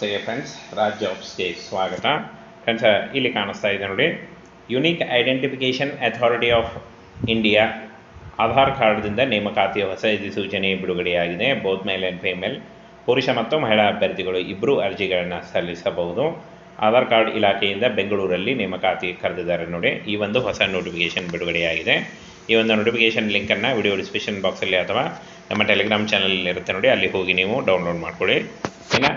ನಮಸ್ತೆ ಫ್ರೆಂಡ್ಸ್ ರಾಜ್ ಜಾಬ್ಸ್ಗೆ ಸ್ವಾಗತ. ಫ್ರೆಂಡ್ಸ್ ಇಲ್ಲಿ ಕಾಣಿಸ್ತಾ ಇದೆ ನೋಡಿ. Unique identification authority of India Aadhaar ಕಾರ್ಡ್ದಿಂದ ನೇಮಕಾತಿಯ ಹೊಸ ಅಧಿಸೂಚನೆ ಬಿಡುಗಡೆಯಾಗಿದೆ. ಬೋತ್ ಮೇಲ್ ಆ್ಯಂಡ್ ಫೀಮೇಲ್ ಪುರುಷ ಮತ್ತು ಮಹಿಳಾ ಅಭ್ಯರ್ಥಿಗಳು ಇಬ್ಬರೂ ಅರ್ಜಿಗಳನ್ನು ಸಲ್ಲಿಸಬಹುದು. ಆಧಾರ್ ಕಾರ್ಡ್ ಇಲಾಖೆಯಿಂದ ಬೆಂಗಳೂರಲ್ಲಿ ನೇಮಕಾತಿ ಕರೆದಿದ್ದಾರೆ ನೋಡಿ. ಈ ಒಂದು ಹೊಸ ನೋಟಿಫಿಕೇಷನ್ ಬಿಡುಗಡೆಯಾಗಿದೆ. ಈ ಒಂದು ನೋಟಿಫಿಕೇಷನ್ ಲಿಂಕನ್ನು ವಿಡಿಯೋ ಡಿಸ್ಕ್ರಿಪ್ಷನ್ ಬಾಕ್ಸಲ್ಲಿ ಅಥವಾ ನಮ್ಮ ಟೆಲಿಗ್ರಾಮ್ ಚಾನಲಲ್ಲಿ ಇರುತ್ತೆ ನೋಡಿ. ಅಲ್ಲಿ ಹೋಗಿ ನೀವು ಡೌನ್ಲೋಡ್ ಮಾಡ್ಕೊಳ್ಳಿ. ಇನ್ನು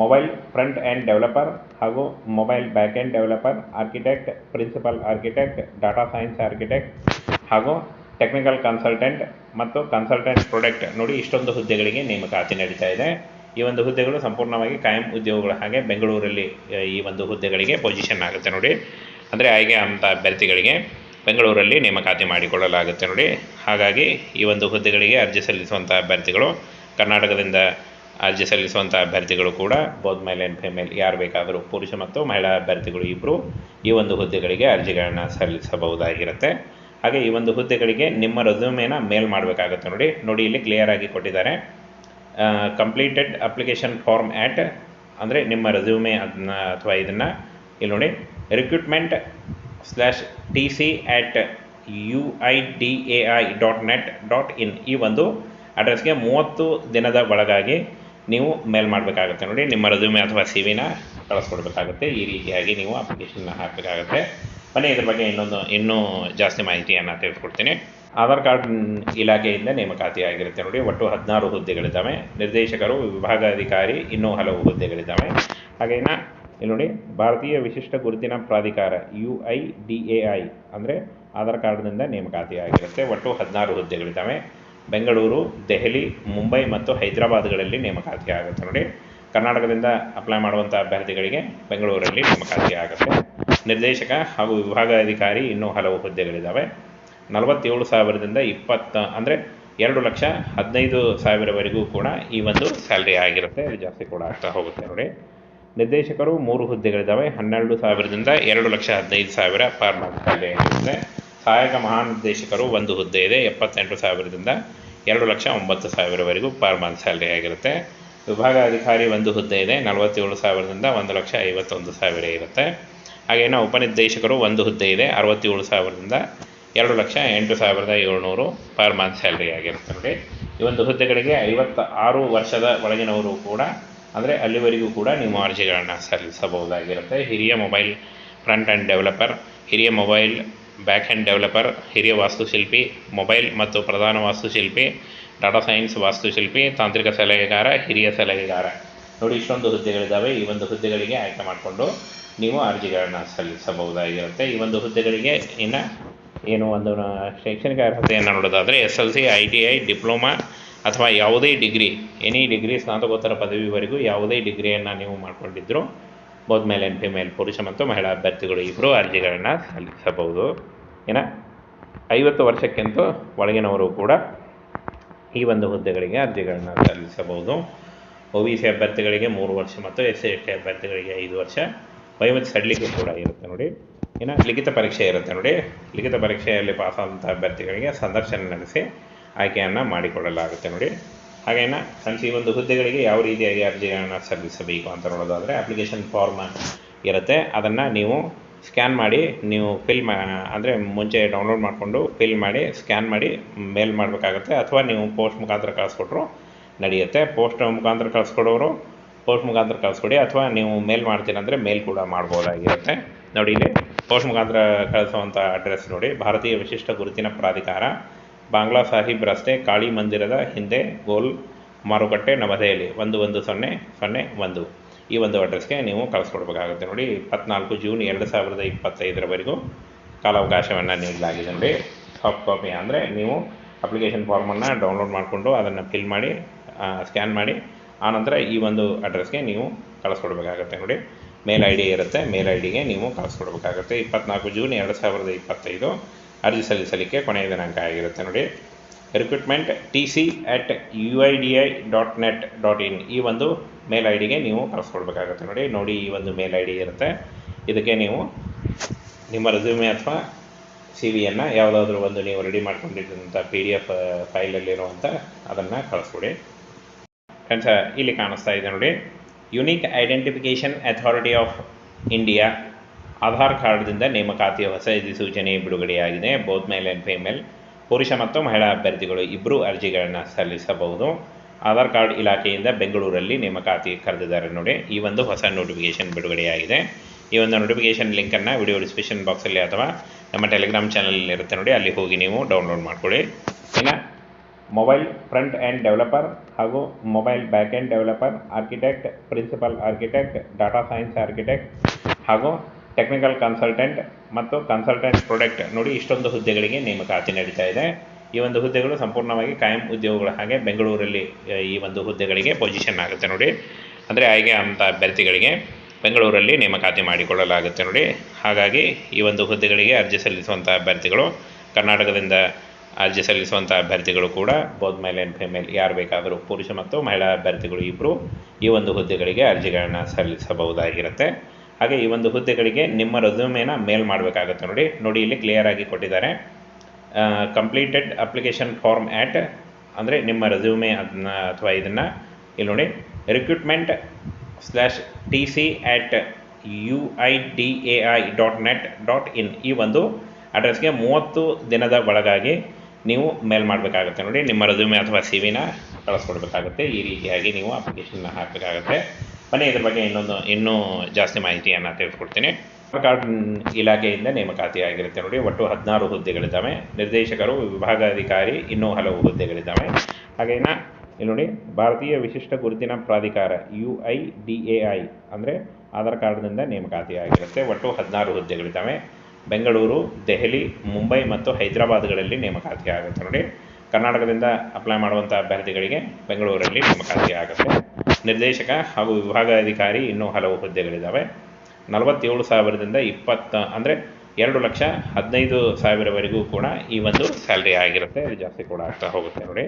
ಮೊಬೈಲ್ ಫ್ರಂಟ್ ಎಂಡ್ ಡೆವಲಪರ್ ಹಾಗೂ mobile back end developer architect principal architect data science architect ಹಾಗೂ ಟೆಕ್ನಿಕಲ್ ಕನ್ಸಲ್ಟೆಂಟ್ ಮತ್ತು ಕನ್ಸಲ್ಟೆಂಟ್ ಪ್ರೊಡಕ್ಟ್ ನೋಡಿ ಇಷ್ಟೊಂದು ಹುದ್ದೆಗಳಿಗೆ ನೇಮಕಾತಿ ನಡೀತಾ ಇದೆ. ಈ ಒಂದು ಹುದ್ದೆಗಳು ಸಂಪೂರ್ಣವಾಗಿ ಕಾಯಂ ಉದ್ಯೋಗಗಳ ಹಾಗೆ ಬೆಂಗಳೂರಲ್ಲಿ ಈ ಒಂದು ಹುದ್ದೆಗಳಿಗೆ ಪೊಸಿಷನ್ ಆಗುತ್ತೆ ನೋಡಿ. ಅಂದರೆ ಆಯ್ಕೆ ಅಂತ ಅಭ್ಯರ್ಥಿಗಳಿಗೆ ಬೆಂಗಳೂರಲ್ಲಿ ನೇಮಕಾತಿ ಮಾಡಿಕೊಳ್ಳಲಾಗುತ್ತೆ ನೋಡಿ. ಹಾಗಾಗಿ ಈ ಒಂದು ಹುದ್ದೆಗಳಿಗೆ ಅರ್ಜಿ ಸಲ್ಲಿಸುವಂಥ ಅಭ್ಯರ್ಥಿಗಳು ಕರ್ನಾಟಕದಿಂದ ಅರ್ಜಿ ಸಲ್ಲಿಸುವಂಥ ಅಭ್ಯರ್ಥಿಗಳು ಕೂಡ ಬೋತ್ ಮೇಲ್ ಆ್ಯಂಡ್ ಫಿಮೇಲ್ ಯಾರು ಬೇಕಾದರೂ ಪುರುಷ ಮತ್ತು ಮಹಿಳಾ ಅಭ್ಯರ್ಥಿಗಳು ಇಬ್ಬರು ಈ ಒಂದು ಹುದ್ದೆಗಳಿಗೆ ಅರ್ಜಿಗಳನ್ನು ಸಲ್ಲಿಸಬಹುದಾಗಿರುತ್ತೆ. ಹಾಗೆ ಈ ಒಂದು ಹುದ್ದೆಗಳಿಗೆ ನಿಮ್ಮ ರೆಸ್ಯೂಮೇನ ಮೇಲ್ ಮಾಡಬೇಕಾಗುತ್ತೆ ನೋಡಿ. ನೋಡಿ, ಇಲ್ಲಿ ಕ್ಲಿಯರ್ ಆಗಿ ಕೊಟ್ಟಿದ್ದಾರೆ. ಕಂಪ್ಲೀಟೆಡ್ ಅಪ್ಲಿಕೇಶನ್ ಫಾರ್ಮ್ ಆ್ಯಟ್ ಅಂದರೆ ನಿಮ್ಮ ರೆಸ್ಯೂಮೆ ಅದನ್ನ ಅಥವಾ ಇದನ್ನು ಇಲ್ಲಿ ನೋಡಿ. Recruitment slash T C at U I D A I dot net dot in ಈ ಒಂದು ಅಡ್ರೆಸ್ಗೆ ಮೂವತ್ತು ದಿನದ ಒಳಗಾಗಿ ನೀವು ಮೇಲ್ ಮಾಡಬೇಕಾಗುತ್ತೆ ನೋಡಿ. ನಿಮ್ಮ ರೆಸ್ಯೂಮೆ ಅಥವಾ ಸಿ ವಿನ ಕಳಿಸ್ಕೊಡ್ಬೇಕಾಗುತ್ತೆ. ಈ ರೀತಿಯಾಗಿ ನೀವು ಅಪ್ಲಿಕೇಶನ್ನ ಹಾಕಬೇಕಾಗುತ್ತೆ. ಬನ್ನಿ, ಇದ್ರ ಬಗ್ಗೆ ಇನ್ನೊಂದು, ಇನ್ನೂ ಜಾಸ್ತಿ ಮಾಹಿತಿಯನ್ನು ತಿಳಿಸ್ಕೊಡ್ತೀನಿ. ಆಧಾರ್ ಕಾರ್ಡ್ ಇಲಾಖೆಯಿಂದ ನೇಮಕಾತಿ ಆಗಿರುತ್ತೆ ನೋಡಿ. ಒಟ್ಟು ಹದಿನಾರು ಹುದ್ದೆಗಳಿದ್ದಾವೆ. ನಿರ್ದೇಶಕರು, ವಿಭಾಗಾಧಿಕಾರಿ, ಇನ್ನೂ ಹಲವು ಹುದ್ದೆಗಳಿದ್ದಾವೆ. ಹಾಗೇನ ಇಲ್ಲಿ ನೋಡಿ, ಭಾರತೀಯ ವಿಶಿಷ್ಟ ಗುರುತಿನ ಪ್ರಾಧಿಕಾರ U I D A I ಅಂದರೆ ಆಧಾರ್ ಕಾರ್ಡ್ನಿಂದ ನೇಮಕಾತಿ ಆಗಿರುತ್ತೆ ಒಟ್ಟು ಹದಿನಾರು ಹುದ್ದೆಗಳಿದ್ದಾವೆ. ಬೆಂಗಳೂರು, ದೆಹಲಿ, ಮುಂಬೈ ಮತ್ತು ಹೈದರಾಬಾದ್ಗಳಲ್ಲಿ ನೇಮಕಾತಿ ಆಗುತ್ತೆ ನೋಡಿ. ಕರ್ನಾಟಕದಿಂದ ಅಪ್ಲೈ ಮಾಡುವಂಥ ಅಭ್ಯರ್ಥಿಗಳಿಗೆ ಬೆಂಗಳೂರಲ್ಲಿ ನೇಮಕಾತಿ ಆಗುತ್ತೆ. ನಿರ್ದೇಶಕ ಹಾಗೂ ವಿಭಾಗಾಧಿಕಾರಿ ಇನ್ನೂ ಹಲವು ಹುದ್ದೆಗಳಿದ್ದಾವೆ. ನಲವತ್ತೇಳು ಸಾವಿರದಿಂದ ಇಪ್ಪತ್ತ, ಅಂದರೆ ಎರಡು ಲಕ್ಷ ಹದಿನೈದು ಸಾವಿರವರೆಗೂ ಕೂಡ ಈ ಒಂದು ಸ್ಯಾಲ್ರಿ ಆಗಿರುತ್ತೆ. ಅದು ಜಾಸ್ತಿ ಕೂಡ ಆಗ್ತಾ ಹೋಗುತ್ತೆ ನೋಡಿ. ನಿರ್ದೇಶಕರು ಮೂರು ಹುದ್ದೆಗಳಿದ್ದಾವೆ. ಹನ್ನೆರಡು ಸಾವಿರದಿಂದ ಎರಡು ಲಕ್ಷ ಹದಿನೈದು ಸಾವಿರ ಪರ್ ಮಂತ್ ಸ್ಯಾಲ್ರಿ ಆಗಿರುತ್ತೆ. ಸಹಾಯಕ ಮಹಾನಿರ್ದೇಶಕರು ಒಂದು ಹುದ್ದೆ ಇದೆ, ಎಪ್ಪತ್ತೆಂಟು ಸಾವಿರದಿಂದ ಎರಡು ಲಕ್ಷ ಒಂಬತ್ತು ಸಾವಿರವರೆಗೂ ಪರ್ ಮಂತ್ ಸ್ಯಾಲ್ರಿ ಆಗಿರುತ್ತೆ. ವಿಭಾಗಾಧಿಕಾರಿ ಒಂದು ಹುದ್ದೆ ಇದೆ, ನಲವತ್ತೇಳು ಸಾವಿರದಿಂದ ಒಂದು ಲಕ್ಷ ಐವತ್ತೊಂದು ಸಾವಿರ ಇರುತ್ತೆ. ಹಾಗೇನೋ ಉಪನಿರ್ದೇಶಕರು ಒಂದು ಹುದ್ದೆ ಇದೆ, ಅರವತ್ತೇಳು ಸಾವಿರದಿಂದ ಎರಡು ಲಕ್ಷ ಎಂಟು ಸಾವಿರದ ಏಳ್ನೂರು ಪರ್ ಮಂತ್ ಸ್ಯಾಲ್ರಿ ಆಗಿರುತ್ತೆ ನೋಡಿ. ಈ ಒಂದು ಹುದ್ದೆಗಳಿಗೆ ಐವತ್ತ ಆರು ವರ್ಷದ ಒಳಗಿನವರು ಕೂಡ, ಅಂದರೆ ಅಲ್ಲಿವರೆಗೂ ಕೂಡ ನೀವು ಅರ್ಜಿಗಳನ್ನು ಸಲ್ಲಿಸಬಹುದಾಗಿರುತ್ತೆ. ಹಿರಿಯ ಮೊಬೈಲ್ ಫ್ರಂಟ್ ಆ್ಯಂಡ್ ಡೆವಲಪರ್, ಹಿರಿಯ ಮೊಬೈಲ್ ಬ್ಯಾಕ್ ಹ್ಯಾಂಡ್ ಡೆವಲಪರ್, ಹಿರಿಯ ವಾಸ್ತುಶಿಲ್ಪಿ, ಮೊಬೈಲ್ ಮತ್ತು ಪ್ರಧಾನ ವಾಸ್ತುಶಿಲ್ಪಿ, ಡಾಟಾ ಸೈನ್ಸ್ ವಾಸ್ತುಶಿಲ್ಪಿ, ತಾಂತ್ರಿಕ ಸಲಹೆಗಾರ, ಹಿರಿಯ ಸಲಹೆಗಾರ. ನೋಡಿ, ಇಷ್ಟೊಂದು ಹುದ್ದೆಗಳಿದ್ದಾವೆ. ಈ ಒಂದು ಹುದ್ದೆಗಳಿಗೆ ಆಯ್ಕೆ ಮಾಡಿಕೊಂಡು ನೀವು ಅರ್ಜಿಗಳನ್ನು ಸಲ್ಲಿಸಬಹುದಾಗಿರುತ್ತೆ. ಈ ಒಂದು ಹುದ್ದೆಗಳಿಗೆ ಇನ್ನು ಏನು ಒಂದು ಶೈಕ್ಷಣಿಕ ಅರ್ಹತೆಯನ್ನು ನೋಡೋದಾದರೆ S L C, I T I, diploma ಅಥವಾ ಯಾವುದೇ ಡಿಗ್ರಿ, ಎನಿ ಡಿಗ್ರಿ ಸ್ನಾತಕೋತ್ತರ ಪದವಿವರೆಗೂ ಯಾವುದೇ ಡಿಗ್ರಿಯನ್ನು ನೀವು ಮಾಡಿಕೊಂಡಿದ್ದರೂ ಬೋತ್ ಮೇಲ್ ಆ್ಯಂಡ್ ಫಿಮೇಲ್ ಪುರುಷ ಮತ್ತು ಮಹಿಳಾ ಅಭ್ಯರ್ಥಿಗಳು ಇಬ್ಬರು ಅರ್ಜಿಗಳನ್ನು ಸಲ್ಲಿಸಬಹುದು. ಏನ? ಐವತ್ತು ವರ್ಷಕ್ಕಿಂತ ಒಳಗಿನವರು ಕೂಡ ಈ ಒಂದು ಹುದ್ದೆಗಳಿಗೆ ಅರ್ಜಿಗಳನ್ನು ಸಲ್ಲಿಸಬಹುದು. ಒ ಬಿ ಸಿ ಅಭ್ಯರ್ಥಿಗಳಿಗೆ ಮೂರು ವರ್ಷ ಮತ್ತು ಎಸ್ ಸಿ ಎಸ್ ಟಿ ಅಭ್ಯರ್ಥಿಗಳಿಗೆ ಐದು ವರ್ಷ. ವಯೋಮಿತಿ ಸಡಿಲಿಕೆ ಕೂಡ ಇರುತ್ತೆ ನೋಡಿ. ಇನ್ನು ಲಿಖಿತ ಪರೀಕ್ಷೆ ಇರುತ್ತೆ ನೋಡಿ. ಲಿಖಿತ ಪರೀಕ್ಷೆಯಲ್ಲಿ ಪಾಸಾದಂಥ ಅಭ್ಯರ್ಥಿಗಳಿಗೆ ಸಂದರ್ಶನ ನಡೆಸಿ ಆಯ್ಕೆಯನ್ನು ಮಾಡಿಕೊಳ್ಳಲಾಗುತ್ತೆ ನೋಡಿ. ಹಾಗೇನ ಸಣ್ಣ ಈ ಒಂದು ಹುದ್ದೆಗಳಿಗೆ ಯಾವ ರೀತಿಯಾಗಿ ಅರ್ಜಿಗಳನ್ನು ಸಲ್ಲಿಸಬೇಕು ಅಂತ ನೋಡೋದಾದರೆ ಅಪ್ಲಿಕೇಶನ್ ಫಾರ್ಮ್ ಇರುತ್ತೆ. ಅದನ್ನು ನೀವು ಸ್ಕ್ಯಾನ್ ಮಾಡಿ, ನೀವು ಫಿಲ್ ಮಾ ಅಂದರೆ ಮುಂಚೆ ಡೌನ್ಲೋಡ್ ಮಾಡಿಕೊಂಡು ಫಿಲ್ ಮಾಡಿ ಸ್ಕ್ಯಾನ್ ಮಾಡಿ ಮೇಲ್ ಮಾಡಬೇಕಾಗುತ್ತೆ. ಅಥವಾ ನೀವು ಪೋಸ್ಟ್ ಮುಖಾಂತರ ಕಳಿಸ್ಕೊಟ್ರು ನಡೆಯುತ್ತೆ. ಪೋಸ್ಟ್ ಮುಖಾಂತರ ಕಳಿಸ್ಕೊಡೋರು ಪೋಸ್ಟ್ ಮುಖಾಂತರ ಕಳಿಸ್ಕೊಡಿ. ಅಥವಾ ನೀವು ಮೇಲ್ ಮಾಡ್ತೀರಂದರೆ ಮೇಲ್ ಕೂಡ ಮಾಡ್ಬೋದಾಗಿರುತ್ತೆ. ನೋಡಿ ಇಲ್ಲಿ ಪೋಸ್ಟ್ ಮುಖಾಂತರ ಕಳಿಸುವಂಥ ಅಡ್ರೆಸ್ ನೋಡಿ. ಭಾರತೀಯ ವಿಶಿಷ್ಟ ಗುರುತಿನ ಪ್ರಾಧಿಕಾರ ಬಾಂಗ್ಲಾ ಸಾಹಿಬ್ ರಸ್ತೆ ಕಾಳಿ ಮಂದಿರದ ಹಿಂದೆ ಗೋಲ್ ಮಾರುಕಟ್ಟೆ ನವದೆಹಲಿ. ಒಂದು ಒಂದು, ಸೊನ್ನೆ ಸೊನ್ನೆ, ಒಂದು. ಈ ಒಂದು ಅಡ್ರೆಸ್ಗೆ ನೀವು ಕಳಿಸ್ಕೊಡ್ಬೇಕಾಗುತ್ತೆ ನೋಡಿ. ಇಪ್ಪತ್ನಾಲ್ಕು ಜೂನ್ ಎರಡು ಸಾವಿರದ ಇಪ್ಪತ್ತೈದರವರೆಗೂ ಕಾಲಾವಕಾಶವನ್ನು ನೀಡಲಾಗಿದೆ ನೋಡಿ. ಸಾಫ್ಟ್ ಕಾಪಿ ಅಂದರೆ ನೀವು ಅಪ್ಲಿಕೇಶನ್ ಫಾರ್ಮನ್ನು ಡೌನ್ಲೋಡ್ ಮಾಡಿಕೊಂಡು ಅದನ್ನು ಫಿಲ್ ಮಾಡಿ ಸ್ಕ್ಯಾನ್ ಮಾಡಿ ಆನಂತರ ಈ ಒಂದು ಅಡ್ರೆಸ್ಗೆ ನೀವು ಕಳಿಸ್ಕೊಡ್ಬೇಕಾಗತ್ತೆ ನೋಡಿ. ಮೇಲ್ ಐ ಡಿ ಇರುತ್ತೆ. ಮೇಲ್ ಐ ಡಿಗೆ ನೀವು ಕಳಿಸ್ಕೊಡ್ಬೇಕಾಗುತ್ತೆ. ಇಪ್ಪತ್ನಾಲ್ಕು ಜೂನ್ ಎರಡು ಸಾವಿರದ ಇಪ್ಪತ್ತೈದು ಅರ್ಜಿ ಸಲ್ಲಿಸಲಿಕ್ಕೆ ಕೊನೆಯ ದಿನಾಂಕ ಆಗಿರುತ್ತೆ ನೋಡಿ. Recruitment T C at U I D I dot net dot in ಈ ಒಂದು ಮೇಲ್ ಐ ಡಿಗೆ ನೀವು ಕಳಿಸ್ಕೊಡ್ಬೇಕಾಗುತ್ತೆ ನೋಡಿ. ನೋಡಿ ಈ ಒಂದು ಮೇಲ್ ಐ ಡಿ ಇರುತ್ತೆ. ಇದಕ್ಕೆ ನೀವು ನಿಮ್ಮ ರೆಸ್ಯೂಮೆ ಅಥವಾ ಸಿ ವಿಯನ್ನು ಯಾವುದಾದ್ರೂ ಒಂದು ನೀವು ರೆಡಿ ಮಾಡ್ಕೊಂಡಿದ್ದಂಥ ಪಿ ಡಿ ಎಫ್ ಫೈಲಲ್ಲಿರುವಂಥ ಅದನ್ನು ಕಳಿಸ್ಕೊಡಿ. ಫ್ರೆಂಡ್ಸ್ ಇಲ್ಲಿ ಕಾಣಿಸ್ತಾ ಇದೆ ನೋಡಿ. Unique identification authority of India Aadhaar ಕಾರ್ಡ್ದಿಂದ ನೇಮಕಾತಿಯ ಹೊಸ ಅಧಿಸೂಚನೆ ಬಿಡುಗಡೆಯಾಗಿದೆ. ಬೋತ್ ಮೇಲ್ ಆ್ಯಂಡ್ ಫೀಮೇಲ್ ಪುರುಷ ಮತ್ತು ಮಹಿಳಾ ಅಭ್ಯರ್ಥಿಗಳು ಇಬ್ಬರೂ ಅರ್ಜಿಗಳನ್ನು ಸಲ್ಲಿಸಬಹುದು. ಆಧಾರ್ ಕಾರ್ಡ್ ಇಲಾಖೆಯಿಂದ ಬೆಂಗಳೂರಲ್ಲಿ ನೇಮಕಾತಿ ಕರೆದಿದ್ದಾರೆ ನೋಡಿ, ಈ ಒಂದು ಹೊಸ ನೋಟಿಫಿಕೇಷನ್ ಬಿಡುಗಡೆಯಾಗಿದೆ. ಈ ಒಂದು ನೋಟಿಫಿಕೇಷನ್ ಲಿಂಕನ್ನು ವಿಡಿಯೋ ಡಿಸ್ಕ್ರಿಪ್ಷನ್ ಬಾಕ್ಸಲ್ಲಿ ಅಥವಾ ನಮ್ಮ ಟೆಲಿಗ್ರಾಮ್ ಚಾನಲಲ್ಲಿ ಇರುತ್ತೆ ನೋಡಿ, ಅಲ್ಲಿ ಹೋಗಿ ನೀವು ಡೌನ್ಲೋಡ್ ಮಾಡ್ಕೊಳ್ಳಿ. ಇನ್ನು ಮೊಬೈಲ್ ಫ್ರಂಟ್ ಆ್ಯಂಡ್ ಡೆವಲಪರ್ ಹಾಗೂ mobile back end developer, architect, principal architect, data science architect ಹಾಗೂ ಟೆಕ್ನಿಕಲ್ ಕನ್ಸಲ್ಟೆಂಟ್ ಮತ್ತು ಕನ್ಸಲ್ಟೆಂಟ್ ಪ್ರೊಡಕ್ಟ್ ನೋಡಿ, ಇಷ್ಟೊಂದು ಹುದ್ದೆಗಳಿಗೆ ನೇಮಕಾತಿ ನಡೀತಾ ಇದೆ. ಈ ಒಂದು ಹುದ್ದೆಗಳು ಸಂಪೂರ್ಣವಾಗಿ ಕಾಯಂ ಉದ್ಯೋಗಗಳ ಹಾಗೆ ಬೆಂಗಳೂರಲ್ಲಿ ಈ ಒಂದು ಹುದ್ದೆಗಳಿಗೆ ಪೊಸಿಷನ್ ಆಗುತ್ತೆ ನೋಡಿ. ಅಂದರೆ ಆಯ್ಕೆ ಅಂಥ ಅಭ್ಯರ್ಥಿಗಳಿಗೆ ಬೆಂಗಳೂರಲ್ಲಿ ನೇಮಕಾತಿ ಮಾಡಿಕೊಳ್ಳಲಾಗುತ್ತೆ ನೋಡಿ. ಹಾಗಾಗಿ, ಈ ಒಂದು ಹುದ್ದೆಗಳಿಗೆ ಅರ್ಜಿ ಸಲ್ಲಿಸುವಂಥ ಅಭ್ಯರ್ಥಿಗಳು, ಕರ್ನಾಟಕದಿಂದ ಅರ್ಜಿ ಸಲ್ಲಿಸುವಂಥ ಅಭ್ಯರ್ಥಿಗಳು ಕೂಡ ಬೋತ್ ಮೇಲ್ ಆ್ಯಂಡ್ ಫಿಮೇಲ್ ಯಾರು ಬೇಕಾದರೂ ಪುರುಷ ಮತ್ತು ಮಹಿಳಾ ಅಭ್ಯರ್ಥಿಗಳು ಇಬ್ಬರು ಈ ಒಂದು ಹುದ್ದೆಗಳಿಗೆ ಅರ್ಜಿಗಳನ್ನು ಸಲ್ಲಿಸಬಹುದಾಗಿರುತ್ತೆ. ಹಾಗೆ ಈ ಒಂದು ಹುದ್ದೆಗಳಿಗೆ ನಿಮ್ಮ ರೆಸ್ಯೂಮೇನ ಮೇಲ್ ಮಾಡಬೇಕಾಗುತ್ತೆ ನೋಡಿ. ನೋಡಿ, ಇಲ್ಲಿ ಕ್ಲಿಯರ್ ಆಗಿ ಕೊಟ್ಟಿದ್ದಾರೆ. ಕಂಪ್ಲೀಟೆಡ್ ಅಪ್ಲಿಕೇಶನ್ ಫಾರ್ಮ್ ಆ್ಯಟ್ ಅಂದರೆ ನಿಮ್ಮ ರೆಸ್ಯೂಮೆ ಅದನ್ನ ಅಥವಾ ಇದನ್ನು ಇಲ್ಲಿ ನೋಡಿ. Recruitment slash T C at U I D A I dot net dot in ಈ ಒಂದು ಅಡ್ರೆಸ್ಗೆ ಮೂವತ್ತು ದಿನದ ಒಳಗಾಗಿ ನೀವು ಮೇಲ್ ಮಾಡಬೇಕಾಗುತ್ತೆ ನೋಡಿ. ನಿಮ್ಮ ರೆಸ್ಯೂಮೆ ಅಥವಾ ಸಿ ವಿನ ಕಳಿಸ್ಕೊಡ್ಬೇಕಾಗುತ್ತೆ. ಈ ರೀತಿಯಾಗಿ ನೀವು ಅಪ್ಲಿಕೇಶನ್ನ ಹಾಕಬೇಕಾಗುತ್ತೆ. ಬನ್ನಿ ಇದ್ರ ಬಗ್ಗೆ ಇನ್ನೊಂದು, ಇನ್ನೂ ಜಾಸ್ತಿ ಮಾಹಿತಿಯನ್ನು ತಿಳಿಸ್ಕೊಡ್ತೀನಿ. ಕಾರ್ಡ್ ಇಲಾಖೆಯಿಂದ ನೇಮಕಾತಿ ಆಗಿರುತ್ತೆ ನೋಡಿ, ಒಟ್ಟು ಹದಿನಾರು ಹುದ್ದೆಗಳಿದ್ದಾವೆ. ನಿರ್ದೇಶಕರು, ವಿಭಾಗಾಧಿಕಾರಿ, ಇನ್ನೂ ಹಲವು ಹುದ್ದೆಗಳಿದ್ದಾವೆ. ಹಾಗೇನ ಇಲ್ಲಿ ನೋಡಿ, ಭಾರತೀಯ ವಿಶಿಷ್ಟ ಗುರುತಿನ ಪ್ರಾಧಿಕಾರ U I D A I ಅಂದರೆ ಆಧಾರ್ ಕಾರ್ಡ್ನಿಂದ ನೇಮಕಾತಿ ಆಗಿರುತ್ತೆ. ಒಟ್ಟು ಹದಿನಾರು ಹುದ್ದೆಗಳಿದ್ದಾವೆ. ಬೆಂಗಳೂರು, ದೆಹಲಿ, ಮುಂಬೈ ಮತ್ತು ಹೈದರಾಬಾದ್ಗಳಲ್ಲಿ ನೇಮಕಾತಿ ಆಗುತ್ತೆ ನೋಡಿ. ಕರ್ನಾಟಕದಿಂದ ಅಪ್ಲೈ ಮಾಡುವಂಥ ಅಭ್ಯರ್ಥಿಗಳಿಗೆ ಬೆಂಗಳೂರಲ್ಲಿ ನೇಮಕಾತಿ ಆಗುತ್ತೆ. ನಿರ್ದೇಶಕ ಹಾಗೂ ವಿಭಾಗಾಧಿಕಾರಿ ಇನ್ನೂ ಹಲವು ಹುದ್ದೆಗಳಿದ್ದಾವೆ. ನಲವತ್ತೇಳು ಸಾವಿರದಿಂದ ಇಪ್ಪತ್ತ, ಅಂದರೆ ಎರಡು ಲಕ್ಷ ಹದಿನೈದು ಸಾವಿರವರೆಗೂ ಕೂಡ ಈ ಒಂದು ಸ್ಯಾಲ್ರಿ ಆಗಿರುತ್ತೆ. ಅದು ಜಾಸ್ತಿ ಕೂಡ ಆಗ್ತಾ ಹೋಗುತ್ತೆ ನೋಡಿ.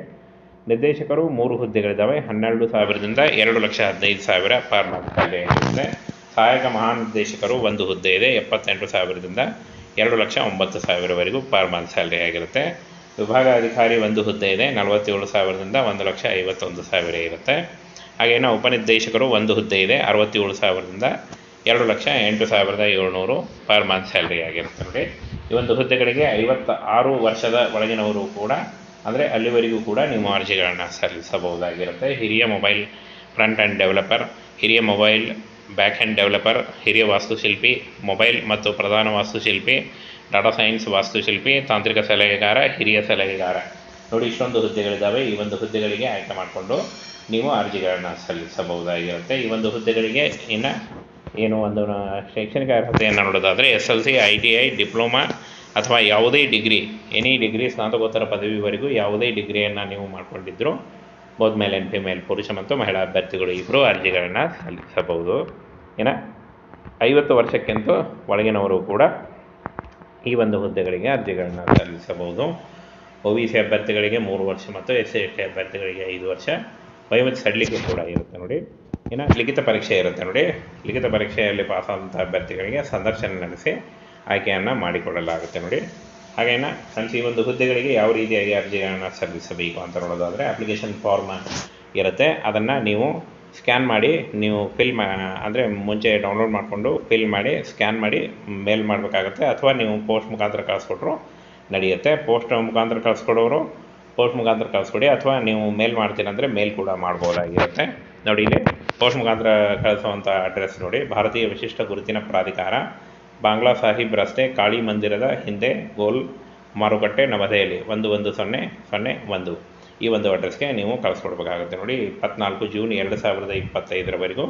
ನಿರ್ದೇಶಕರು ಮೂರು ಹುದ್ದೆಗಳಿದ್ದಾವೆ. ಹನ್ನೆರಡು ಸಾವಿರದಿಂದ ಎರಡು ಲಕ್ಷ ಹದಿನೈದು ಸಾವಿರ ಪರ್ ಮಂತ್ ಸ್ಯಾಲ್ರಿ ಆಗಿರುತ್ತೆ. ಸಹಾಯಕ ಮಹಾನಿರ್ದೇಶಕರು ಒಂದು ಹುದ್ದೆ ಇದೆ. ಎಪ್ಪತ್ತೆಂಟು ಸಾವಿರದಿಂದ ಎರಡು ಲಕ್ಷ ಒಂಬತ್ತು ಸಾವಿರವರೆಗೂ ಪರ್ ಮಂತ್ ಸ್ಯಾಲ್ರಿ ಆಗಿರುತ್ತೆ. ವಿಭಾಗಾಧಿಕಾರಿ ಒಂದು ಹುದ್ದೆ ಇದೆ. ನಲವತ್ತೇಳು ಸಾವಿರದಿಂದ ಒಂದು ಲಕ್ಷ ಐವತ್ತೊಂದು ಸಾವಿರ ಇರುತ್ತೆ. ಹಾಗೇನೋ ಉಪನಿರ್ದೇಶಕರು ಒಂದು ಹುದ್ದೆ ಇದೆ, ಅರವತ್ತೇಳು ಸಾವಿರದಿಂದ ಎರಡು ಲಕ್ಷ ಎಂಟು ಸಾವಿರದ ಏಳ್ನೂರು ಪರ್ ಮಂತ್ ಸ್ಯಾಲ್ರಿ ಆಗಿರುತ್ತೆ ನೋಡಿ. ಈ ಒಂದು ಹುದ್ದೆಗಳಿಗೆ ಐವತ್ತ ಆರು ವರ್ಷದ ಒಳಗಿನವರು ಕೂಡ, ಅಂದರೆ ಅಲ್ಲಿವರೆಗೂ ಕೂಡ ನೀವು ಅರ್ಜಿಗಳನ್ನು ಸಲ್ಲಿಸಬಹುದಾಗಿರುತ್ತೆ. ಹಿರಿಯ ಮೊಬೈಲ್ ಫ್ರಂಟ್ ಆ್ಯಂಡ್ ಡೆವಲಪರ್, ಹಿರಿಯ ಮೊಬೈಲ್ ಬ್ಯಾಕ್ ಹ್ಯಾಂಡ್ ಡೆವಲಪರ್, ಹಿರಿಯ ವಾಸ್ತುಶಿಲ್ಪಿ, ಮೊಬೈಲ್ ಮತ್ತು ಪ್ರಧಾನ ವಾಸ್ತುಶಿಲ್ಪಿ, ಡಾಟಾ ಸೈನ್ಸ್ ವಾಸ್ತುಶಿಲ್ಪಿ, ತಾಂತ್ರಿಕ ಸಲಹೆಗಾರ, ಹಿರಿಯ ಸಲಹೆಗಾರ. ನೋಡಿ ಇಷ್ಟೊಂದು ಹುದ್ದೆಗಳಿದ್ದಾವೆ. ಈ ಒಂದು ಹುದ್ದೆಗಳಿಗೆ ಆಯ್ಕೆ ಮಾಡಿಕೊಂಡು ನೀವು ಅರ್ಜಿಗಳನ್ನು ಸಲ್ಲಿಸಬಹುದಾಗಿರುತ್ತೆ. ಈ ಒಂದು ಹುದ್ದೆಗಳಿಗೆ ಇನ್ನು ಏನು ಒಂದು ಶೈಕ್ಷಣಿಕ ಅರ್ಹತೆಯನ್ನು ನೋಡೋದಾದರೆ S L C, I T I, diploma ಅಥವಾ ಯಾವುದೇ ಡಿಗ್ರಿ, ಎನಿ ಡಿಗ್ರಿ ಸ್ನಾತಕೋತ್ತರ ಪದವಿವರೆಗೂ ಯಾವುದೇ ಡಿಗ್ರಿಯನ್ನು ನೀವು ಮಾಡಿಕೊಂಡಿದ್ದರೂ ಮೇಲ್ ಆ್ಯಂಡ್ ಫಿಮೇಲ್ ಪುರುಷ ಮತ್ತು ಮಹಿಳಾ ಅಭ್ಯರ್ಥಿಗಳು ಇಬ್ಬರು ಅರ್ಜಿಗಳನ್ನು ಸಲ್ಲಿಸಬಹುದು. ಏನ ಐವತ್ತು ವರ್ಷಕ್ಕಿಂತ ಒಳಗಿನವರು ಕೂಡ ಈ ಒಂದು ಹುದ್ದೆಗಳಿಗೆ ಅರ್ಜಿಗಳನ್ನು ಸಲ್ಲಿಸಬಹುದು. ಒ ಬಿ ಸಿ ಅಭ್ಯರ್ಥಿಗಳಿಗೆ ಮೂರು ವರ್ಷ ಮತ್ತು ಎಸ್ ಸಿ ಎಸ್ ಟಿ ಅಭ್ಯರ್ಥಿಗಳಿಗೆ ಐದು ವರ್ಷ. ವಯೋಮಿತಿ ಸಡಿಲಿಕೆ ಕೂಡ ಇರುತ್ತೆ ನೋಡಿ ಇನ್ನು ಲಿಖಿತ ಪರೀಕ್ಷೆ ಇರುತ್ತೆ ನೋಡಿ. ಲಿಖಿತ ಪರೀಕ್ಷೆಯಲ್ಲಿ ಪಾಸಾದಂಥ ಅಭ್ಯರ್ಥಿಗಳಿಗೆ ಸಂದರ್ಶನ ನಡೆಸಿ ಆಯ್ಕೆಯನ್ನು ಮಾಡಿಕೊಡಲಾಗುತ್ತೆ ನೋಡಿ. ಹಾಗೇನ ಫ್ರೆಂಡ್ಸ್ ಈ ಒಂದು ಹುದ್ದೆಗಳಿಗೆ ಯಾವ ರೀತಿಯಾಗಿ ಅರ್ಜಿಗಳನ್ನು ಸಲ್ಲಿಸಬೇಕು ಅಂತ ನೋಡೋದಾದರೆ ಅಪ್ಲಿಕೇಶನ್ ಫಾರ್ಮ್ ಇರುತ್ತೆ. ಅದನ್ನು ನೀವು ಸ್ಕ್ಯಾನ್ ಮಾಡಿ, ನೀವು ಫಿಲ್ ಮಾ ಅಂದರೆ ಮುಂಚೆ ಡೌನ್ಲೋಡ್ ಮಾಡಿಕೊಂಡು ಫಿಲ್ ಮಾಡಿ ಸ್ಕ್ಯಾನ್ ಮಾಡಿ ಮೇಲ್ ಮಾಡಬೇಕಾಗುತ್ತೆ. ಅಥವಾ ನೀವು ಪೋಸ್ಟ್ ಮುಖಾಂತರ ಕಳಿಸ್ಕೊಟ್ರು ನಡೆಯುತ್ತೆ. ಪೋಸ್ಟ್ ಮುಖಾಂತರ ಕಳಿಸ್ಕೊಡೋರು ಪೋಸ್ಟ್ ಮುಖಾಂತರ ಕಳಿಸ್ಕೊಡಿ ಅಥವಾ ನೀವು ಮೇಲ್ ಮಾಡ್ತೀನಂದರೆ ಮೇಲ್ ಕೂಡ ಮಾಡ್ಬೋದಾಗಿರುತ್ತೆ. ನೋಡಿ ಇಲ್ಲಿ ಪೋಸ್ಟ್ ಮುಖಾಂತರ ಕಳಿಸುವಂಥ ಅಡ್ರೆಸ್ ನೋಡಿ. ಭಾರತೀಯ ವಿಶಿಷ್ಟ ಗುರುತಿನ ಪ್ರಾಧಿಕಾರ, ಬಾಂಗ್ಲಾ ಸಾಹಿಬ್ ರಸ್ತೆ, ಕಾಳಿ ಮಂದಿರದ ಹಿಂದೆ ಗೋಲ್ ಮಾರುಕಟ್ಟೆ ನವದೆಹಲಿ. ಒಂದು ಒಂದು ಸೊನ್ನೆ ಸೊನ್ನೆ ಒಂದು. ಈ ಒಂದು ಅಡ್ರೆಸ್ಗೆ ನೀವು ಕಳಿಸ್ಕೊಡ್ಬೇಕಾಗುತ್ತೆ ನೋಡಿ. ಇಪ್ಪತ್ನಾಲ್ಕು ಜೂನ್ ಎರಡು ಸಾವಿರದ ಇಪ್ಪತ್ತೈದರವರೆಗೂ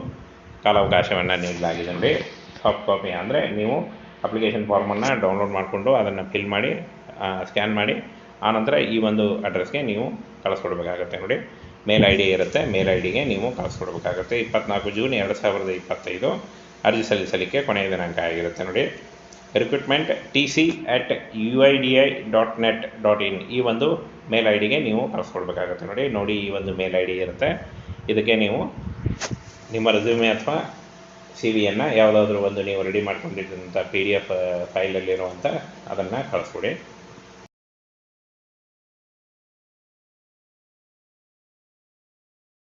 ಕಾಲಾವಕಾಶವನ್ನು ನೀಡಲಾಗಿದೆ ನೋಡಿ. ಸಾಫ್ಟ್ ಕಾಪಿ ಅಂದರೆ ನೀವು ಅಪ್ಲಿಕೇಶನ್ ಫಾರ್ಮನ್ನು ಡೌನ್ಲೋಡ್ ಮಾಡಿಕೊಂಡು ಅದನ್ನು ಫಿಲ್ ಮಾಡಿ ಸ್ಕ್ಯಾನ್ ಮಾಡಿ ಆನಂತರ ಈ ಒಂದು ಅಡ್ರೆಸ್ಗೆ ನೀವು ಕಳಿಸ್ಕೊಡ್ಬೇಕಾಗತ್ತೆ ನೋಡಿ. ಮೇಲ್ ಐ ಡಿ ಇರುತ್ತೆ, ಮೇಲ್ ಐ ಡಿಗೆ ನೀವು ಕಳಿಸ್ಕೊಡ್ಬೇಕಾಗತ್ತೆ. ಇಪ್ಪತ್ನಾಲ್ಕು ಜೂನ್ ಎರಡು ಸಾವಿರದ ಇಪ್ಪತ್ತೈದು, ಅರ್ಜಿ ಸಲ್ಲಿಸಲಿಕ್ಕೆ ಕೊನೆಯ ದಿನಾಂಕ ಆಗಿರುತ್ತೆ ನೋಡಿ. Recruitment T C at U I D I dot net dot in ಈ ಒಂದು ಮೇಲ್ ಐ ಡಿಗೆ ನೀವು ಕಳಿಸ್ಕೊಡ್ಬೇಕಾಗತ್ತೆ ನೋಡಿ. ನೋಡಿ ಈ ಒಂದು ಮೇಲ್ ಐ ಡಿ ಇರುತ್ತೆ. ಇದಕ್ಕೆ ನೀವು ನಿಮ್ಮ ರೆಸ್ಯೂಮೆ ಅಥವಾ ಸಿ ವಿಯನ್ನು ಯಾವುದಾದ್ರೂ ಒಂದು ನೀವು ರೆಡಿ ಮಾಡ್ಕೊಂಡಿದ್ದಂಥ ಪಿ ಡಿ ಎಫ್ ಫೈಲಲ್ಲಿರುವಂಥ ಅದನ್ನು ಕಳಿಸ್ಕೊಡಿ.